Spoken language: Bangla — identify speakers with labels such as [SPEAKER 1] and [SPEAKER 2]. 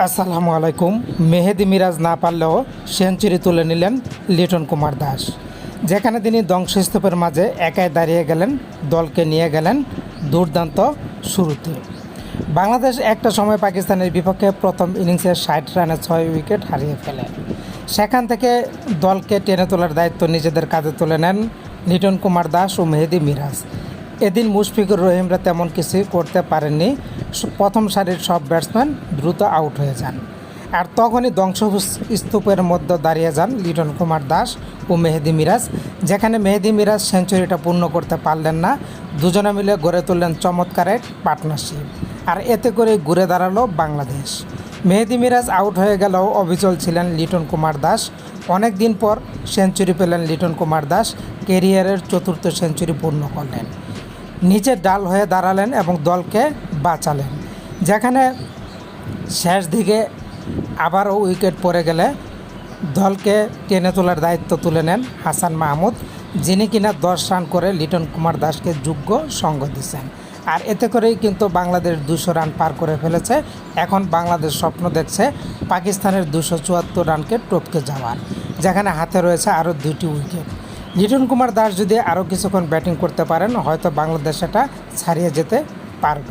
[SPEAKER 1] আসসালামু আলাইকুম। মেহেদি মিরাজ না পারলেও সেঞ্চুরি তুলে নিলেন লিটন কুমার দাস। যেখানে তিনি ধ্বংসস্তূপের মাঝে একাই দাঁড়িয়ে গেলেন, দলকে নিয়ে গেলেন দুর্দান্ত শুরুতে। বাংলাদেশ একটা সময় পাকিস্তানের বিপক্ষে প্রথম ইনিংসে ষাট রানে ছয় উইকেট হারিয়ে ফেলে। সেখান থেকে দলকে টেনে তোলার দায়িত্ব নিজেদের কাঁধে তুলে নেন লিটন কুমার দাস ও মেহেদি মিরাজ। এদিন মুশফিকুর রহিমরা তেমন কিছুই করতে পারেননি প্রথম সারির সব ব্যাটসম্যান দ্রুত আউট হয়ে যান। আর তখনই ধ্বংস স্তূপের মধ্যে দাঁড়িয়ে যান লিটন কুমার দাস ও মেহেদি মিরাজ, যেখানে মেহেদি মিরাজ সেঞ্চুরিটা পূর্ণ করতে পারলেন না। দুজনে মিলে গড়ে তুললেন চমৎকার এক পার্টনারশিপ আর এতে করে ঘুরে দাঁড়াল বাংলাদেশ। মেহেদি মিরাজ আউট হয়ে গেলেও অবিচল ছিলেন লিটন কুমার দাস। অনেক দিন পর সেঞ্চুরি পেলেন লিটন কুমার দাস কেরিয়ারের চতুর্থ সেঞ্চুরি পূর্ণ করলেন। নিচে ডাল হয়ে দাঁড়ালেন এবং দলকে বাঁচালেন। যেখানে শেষ দিকে আবারও উইকেট পড়ে গেলে দলকে টেনে তোলার দায়িত্ব তুলে নেন হাসান মাহমুদ, যিনি কিনা দশ রান করে লিটন কুমার দাসকে যোগ্য সঙ্গ দিচ্ছেন। আর এতে করেই কিন্তু বাংলাদেশ দুশো রান পার করে ফেলেছে। এখন বাংলাদেশ স্বপ্ন দেখছে পাকিস্তানের দুশো চুয়াত্তর রানকে টপকে যাওয়ার, যেখানে হাতে রয়েছে আরও দুটি উইকেট। লিটন কুমার দাস যদি আরও কিছুক্ষণ ব্যাটিং করতে পারেন, হয়তো বাংলাদেশ এটা ছাড়িয়ে যেতে পারবে।